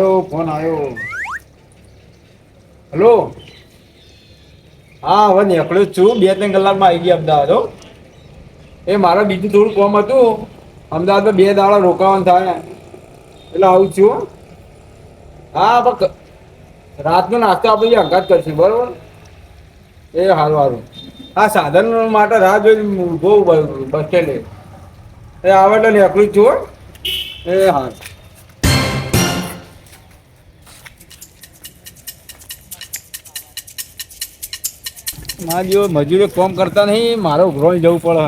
આવ્યો, ફોન આવ્યો. હલો? હા, હવે નીકળ્યો છું. બે ત્રણ કલાકમાં આવી ગયા અમદાવાદ એ મારે બીજું થોડું કોમ હતું. અમદાવાદમાં બે દાડા રોકાવાનું થાય. એટલે આવું છું, હા. પણ રાતનો નાસ્તો આપણે અંગાત કરશું, બરોબર? એ સારું સારું હા સાધન માટે રાહ જોઈ બહુ બસ સ્ટેન્ડે. એ આવે એટલે નીકળું છું એ હા. મારા જેવો મજૂરો કામ કરતા નહીં, મારો ઉઘરો જવું પડે.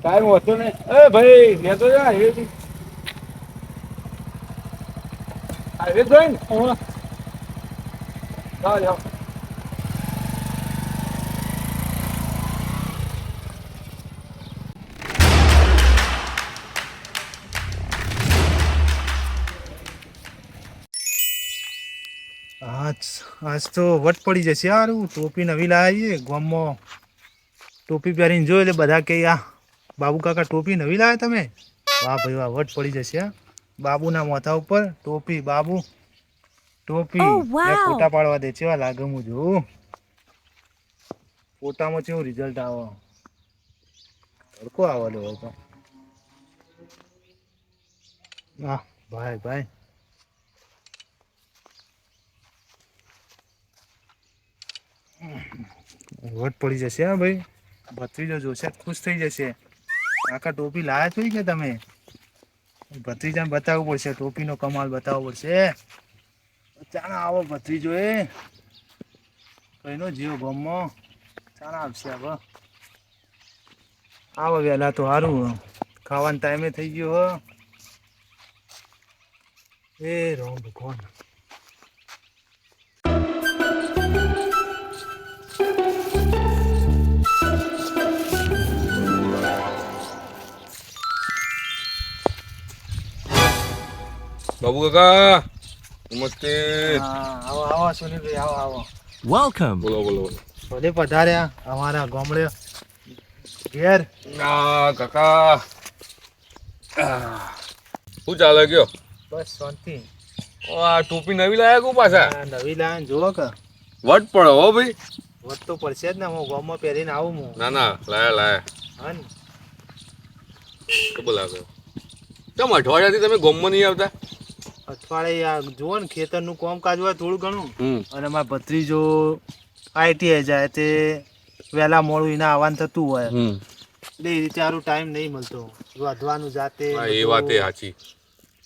ટાઈમ હોતો ને એ ભાઈ લેતો જા હાઈવે હાઈવે જોઈ ને હા, જાઓ. આજ તો વટ પડી જશે સારું ટોપી નવી લાવીએ ગામમાં. ટોપી પહેરીને જોઈ એટલે બધા કે આ બાબુ કાકા ટોપી નવી લાવ્યા તમે? વાહ ભાઈ વાહ વટ પડી જશે બાબુના માથા ઉપર ટોપી બાબુ. ટોપી. Oh, ફોટા પાડવા દે છે લાગે હું જોઉં. ફોટામાં કેવું રિઝલ્ટ આવે? હરકો આવે લે તો. હા ભાઈ ભાઈ. વટ પડી જશે, હા ભાઈ. ભત્રીજો જોશે, ખુશ થઈ જશે. આખા ટોપી લાયા છો કે તમે? ભત્રીજાને બતાવવું પડશે, ટોપીનો કમાલ બતાવવો પડશે ચાણા આવો ભત્રીજો એ કઈનો જીવો ગમો. ચાણા આવશે હવે આવો વહેલા તો સારું ખાવાનો ટાઈમે થઈ ગયો, હો. એ રામ ભગવાન બાબુ કાકા નમસ્તે. હા, આવો આવો સુનિલભાઈ આવો આવો. વેલકમ બોલો બોલો બોલો. ભલે પધાર્યા અમારા ગામડે. ઘેર. ના કાકા. શું ચાલે ગયો બસ શાંતિ. ઓ, આ ટોપી નવી લાયા કો પાછા? નવી લાયા જોવો કે. વટ પડે હો ભાઈ. વટ તો પડશે જ ને હું ગામમાં પહેરીને આવું હું. ના ના લાયા લાયા. હા ને. તો બોલાવે. કેમ અઠવાડિયાથી તમે ગોમમાં નહીં આવતા? અઠવાડિયે આ જુઓ ને ખેતરનું કામકાજ હોય થોડું ઘણું. અને મારા ભત્રીજો આઈટીઆઈ જાય તે વહેલા મોડું એના આવવાનું થતું હોય. એટલે એ રીતે સારું ટાઈમ નહીં મળતો. વધવાનું જાતે એ બધું- વાત એ સાચી.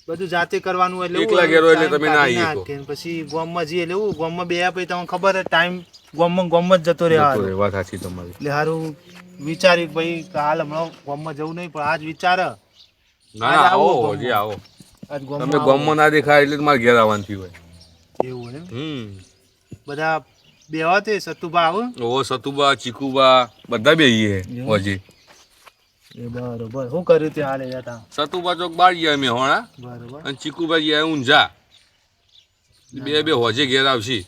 બધું જાતે કરવાનું એટલે એકલા ઘેર એટલે તમે ના આવી પછી ગોમમાં જઈએ એટલે એવું ગોમમાં બે પછી તમને ખબર ટાઈમ ગોમમાં ગોમમાં જ જતો રહે જતો હારો. વાત સાચી તમારી. એટલે સારું વિચાર્યું ભાઈ કે હાલ હમણાં ગોમમાં જવું નહીં પણ આજ વિચાર. ના આવો જે આવો. તમે ગામમાં ના દેખાય એટલે તમારે ઘેર આવવાનું થયું હોય. એવું હમ. બધા બેવા તે સતુભા આવો? ઓ સતુબા ચીકુબા બધા બેહીએ? હજી. બરોબર. શું કર્યું તે હાલે જતા? સતુબા ચોક બાર ગયા અમે હોણા. બરોબર. અને ચીકુબા ગયા ઊંઝા બે બે હોજે ઘેર આવશી.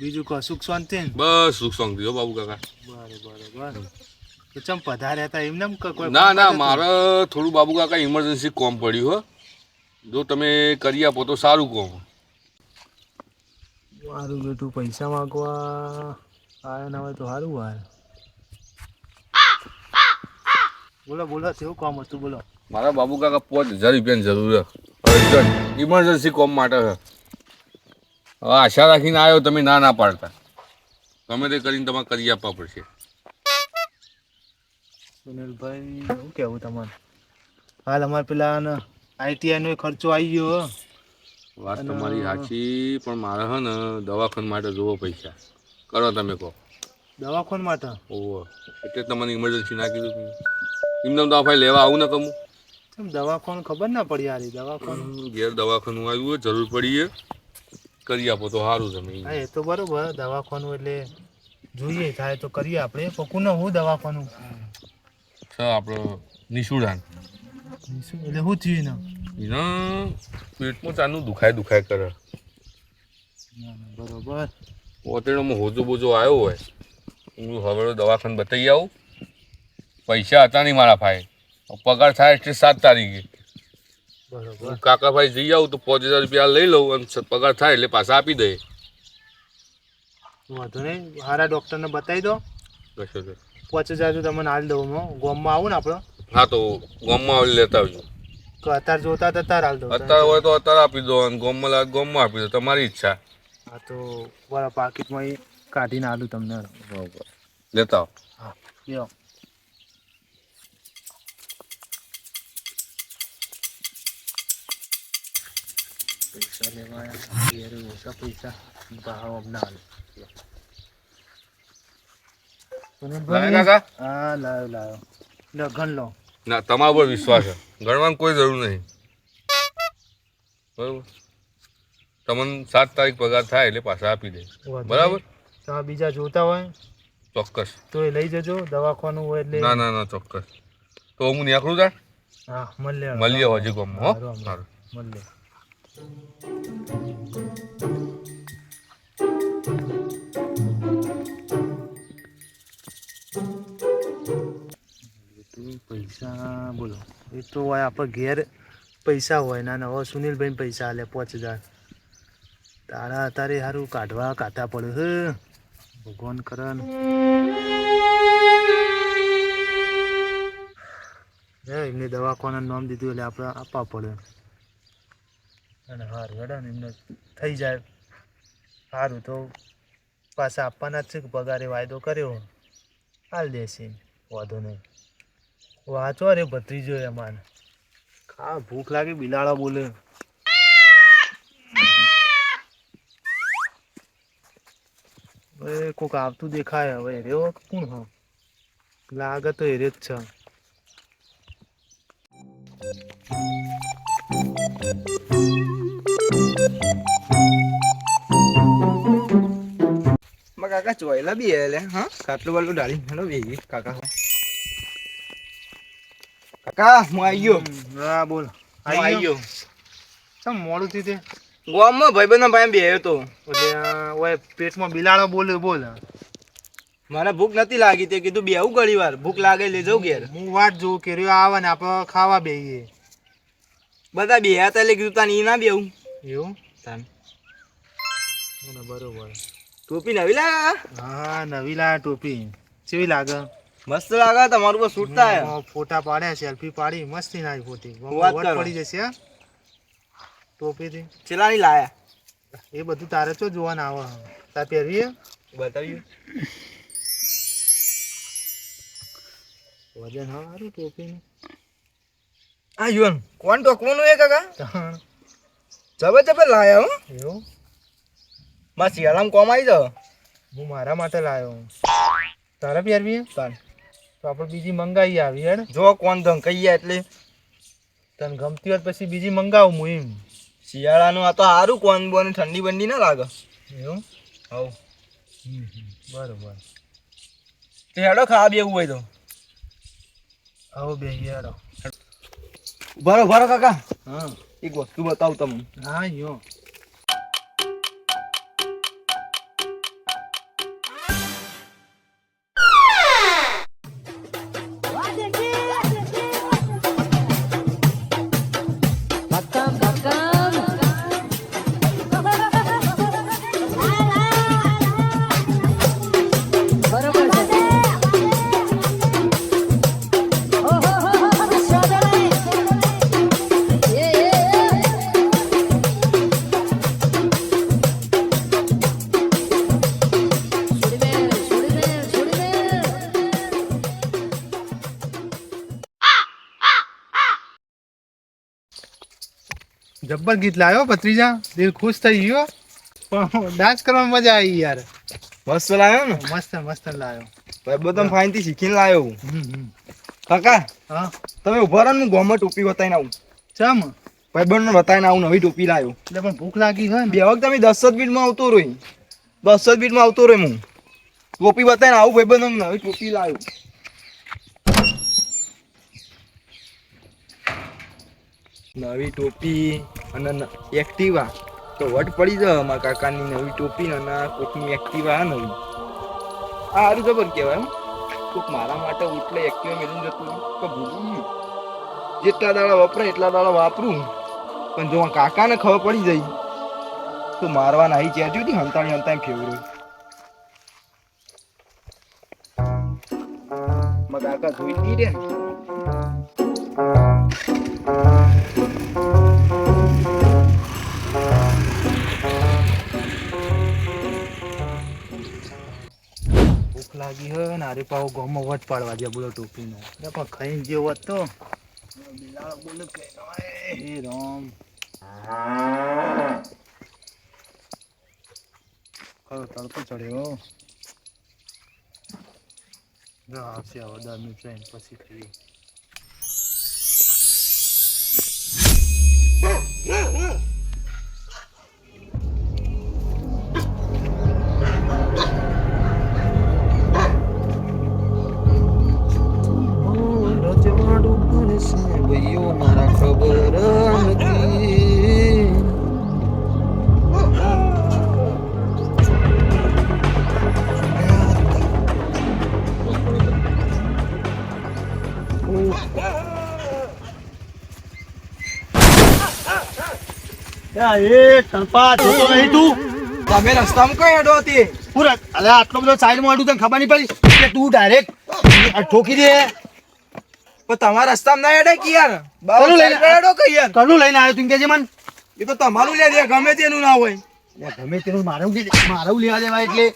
બીજું કહો સુખ શાંતિ બસ સુખ શાંતિ હો બાબુ કાકા. બરોબર ચમ પધાર્યા હતા એમને ના ના? મારે થોડું બાબુ કાકા ઇમરજન્સી કોમ પડ્યું હો. જો તમે કરી આપો તો સારું કોમ મારું બેટું પૈસા માગવા આયા ના હોય તો સારું હોય બોલો બોલો કેવું કામ હતું બોલો. મારા બાબુ કાકા પાંચ હજાર રૂપિયાની જરૂર છે. ઇમરજન્સી કોમ માટે છે. હવે આશા રાખીને આવ્યો તમે ના ના પાડતા. ગમે તે કરીને તમારે કરી આપવા પડશે. સુનિલભાઈ શું કહેવું તમારે? હાલ અમારે પેલા આઈટીઆઈ નો ખર્ચો આવી ગયો. વાત તમારી સાચી પણ મારે હે ને દવાખાના માટે જોવો પૈસા. કરો તમે કહો. દવાખાન માટે? ઓહો એટલે તમને ઇમરજન્સી ના કીધું એમને દવા લેવા આવું ને કમું કેમ દવાખાન ખબર ના પડી યાર દવાખાન? ઘેર દવાખાનું આવ્યું હોય જરૂર પડી છે કરી આપો તો સારું તમે હા એ તો બરોબર દવાખાનું એટલે જોઈએ થાય તો કરીએ આપણે. પકું ના હું દવાખાનું. છે આપણો નિશુડાન એટલે શું થયું ને એના પેટમાં ચાનું દુખાય દુખાય કરે. બરોબર. ઓતેડોમાં હોજો બોજો આવ્યો હોય. હું હવે દવાખાને બતાવી આવું. પૈસા હતા નહીં મારા ભાઈ પગાર થાય એટલે સાત તારીખે. બરોબર. હું કાકાભાઈ જઈ આવું તો પાંચ હજાર રૂપિયા લઈ લઉં અને પગાર થાય એટલે પાછા આપી દે વાંધો નહીં. સારા ડૉક્ટરને બતાવી દો. પાંચ હજાર તો તમને હાલ દઉં ગોમમાં આવું ને આપણે. હા તો ગોમમાં આવી લેતા આવજો. તો અત્યારે જોતા તો અત્યારે હાલ દો અત્યારે હોય તો અત્યારે આપી દો અને ગોમમાં લાગે ગોમમાં આપી દો તમારી ઈચ્છા. હા તો બરાબર પાકીટમાં કાઢીને આલું તમને. બરોબર લેતા આવો. હા લ્યો. પૈસા લેવાયા. ઓછા પૈસા ભાવ અમને હાલ કાકા? હા લાવ્યો લાવ્યો. લગન લો ના તમારા પર વિશ્વાસ છે. ગણવાની કોઈ જરૂર નહીં. બરાબર? તમને સાત તારીખ પગાર થાય એટલે પાછા આપી દે. બરાબર. તમે બીજા જોતા હોય? ચોક્કસ. તો એ લઈ જજો દવાખાનું હોય એટલે. ના ના ના ચોક્કસ. તો હું નીકળું તાર? હા મળીએ. મળીએ હજી ગમ હો. મળીએ. પૈસા, બોલો. એ તો હોય આપણે ઘેર પૈસા હોય. ના હવે સુનિલભાઈ પૈસા આલે પાંચ હજાર. તારા તારે સારું કાઢવા કાઢા પડે, હે. ભગવાન કરન એમને દવાખાના નામ દીધું એટલે આપણે આપવા પડે. અને સારું હેડે ને, એમને થઈ જાય. સારું તો પાછા આપવાના જ છે કે પગારે વાયદો કર્યો. હાલ દેશે વાંધો નહીં. વાંચો રે ભત્રીજો એમાં. ખા ભૂખ લાગે બિલાડા બોલે. હવે કોક આવતું દેખાય હવે રેવો કોણ હ? લાગે તો એરે જ છે. કાકા ચોયલા બી હે લે હા? કાટલું બાટલું ડાળી હેલો બી કાકા કાકા હું આવી ગયો. હા બોલ. હું આવી ગયો. ચમ મોડું થયું તે? ગામમાં ભાઈબંધનો ભાઈ બેહ્યો તો. ઓય પેટમાં બિલાડો બોલે બોલ. મને ભૂખ નથી લાગી તે કીધું બેહું ઘણી વાર. ભૂખ લાગે લઈ જાઉં ઘેર. હું વાટ જોઉં કે રહ્યો આવે ને આપણે ખાવા બેહીએ. બધા બેહ્યા હતા એટલે કીધું તાને ઈ ના બેહું. એવું? તાન. બરોબર. ટોપી નવી લાગે હા નવી લાયા ટોપી. કેવી લાગે? મસ્ત લાગે તમારું પર સૂટ થાય ફોટા પાડ્યા સેલ્ફી પાડી મસ્તી નાખી ફોટી વાત. પડી જશે હા? ટોપીથી. ચેલાની લાયા? એ બધું તારે ચો જોવાના આવે. તાર પહેરવી બતાવ્યું વજન હારું ટોપી ટોપીનું. આ યુવન કોણ તો? કોનું એ કાકા? જબર જબર લાયા હો. એવું? માં શિયાળામાં કોમ આવી જાવ હું મારા માટે લાવ્યો તારે પહેરવી હે? તો આપણે બીજી મંગાવી આવી હેડ. જો કોણ ધમ કહીએ એટલે. તને ગમતી હોય પછી બીજી મંગાવું હું એમ. શિયાળાનું આ તો સારું કોન બોને ઠંડી બંડી ના લાગે. એવું? હવ. બરોબર. તે હેડો ખાવા બેવું હોય તો. આવો બે હેડો. બરો બરો કાકા. હા. એક વસ્તુ બતાવું તમને. હા યો. જબ્બર ગીત લાવ્યો ભત્રીજા. દિલ ખુશ થઈ ગયો. પણ ડાન્સ કરવામાં મજા આવી યાર. મસ્ત લાવ્યો ને? મસ્ત મસ્ત લાવ્યો. બધો ફાઇનથી શીખીને લાવ્યો હું. કાકા હા? તમે ઊભા રહો ને હું ગોમાં ટોપી બતાવીને આવું. ચમ? ભાઈ બંને બતાવીને આવું નવી ટોપી લાવ્યો. એટલે પણ ભૂખ લાગી હોય બે વખત તમે દસ જ મિનિટમાં આવતો રહી દસ જ મિનિટમાં આવતો રહી હું. ટોપી બતાવીને આવું ભાઈ બંને નવી ટોપી લાવ્યો. નવી ટોપી અને એક્ટિવા. તો વટ પડી જાય મારા કાકાની નવી ટોપી અને કોકની એક્ટિવા નવી. આ સારું જબર કહેવાય એમ. કોક મારા માટે ઉઠલે એક્ટિવા મેળવી જતું તો ભૂલી જેટલા દાડા વપરાય એટલા દાડા વાપરું. પણ જો કાકાને ખબર પડી જાય, તો મારવા નાહી ચેટ્યું હતી હંતાણી હંતાણી ફેવરું. મારા કાકા જોઈ રે ભૂખ લાગી હોય ને અરે પાવ વટ પાડવા જે બોલો ટોપીનો. અરે પણ ખાઈને જે હોત તો. બિલાડો બોલે કે હે રામ ખરો તડકો ચડ્યો આવશે હવે દસ પછી રજવાડું એ તણપા જોતો નહીં તું. તમે રસ્તામાં કઈ હેડો હતી? પૂરા અલે આટલો બધો સાઈડમાં આડું તને ખબર નહીં પડી. કે તું ડાયરેક્ટ ઠોકી દે. પણ તમારા રસ્તામાં ના હેડે કે યાર? બાબા લઈને- સાઈડ પર હેડો કે યાર? કનું લઈને આવ્યો તું કેજે મન? એ તો તમારું લે દે ગમે તેનું ના હોય. ગમે તેનું મારું મારું લેવા દેવા એટલે.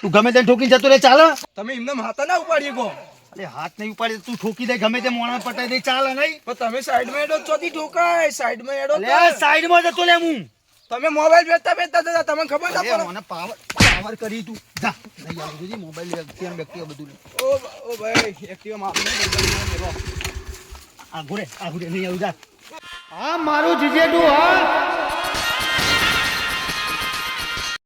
તું ગમે તેને ઠોકીને જતો રે ચાલે. તમે એમને માતા ના ઉપાડીએ કહો. હાથ નહીં ઉપાડે તું ઠોકી દે ગમે તે મોણા પટાઈ દે ચાલે નહીં પણ તમે સાઈડમાં એડો ચોથી ઠોકાય સાઈડમાં એડો સાઈડમાં જતો લે હું. તમે મોબાઈલ વેચતા વેચતા જતા તમને ખબર ના પડે. મને પાવર પાવર કરી તું. જા લઈ આવું જોજી મોબાઈલ વ્યક્તિ વ્યક્તિ બધું ઓ ઓ ભાઈ એક્ટિવા માં મેલો. આ ઘોડે આ ઘોડે નહીં આવું જા. આ મારું જીજેડું હા.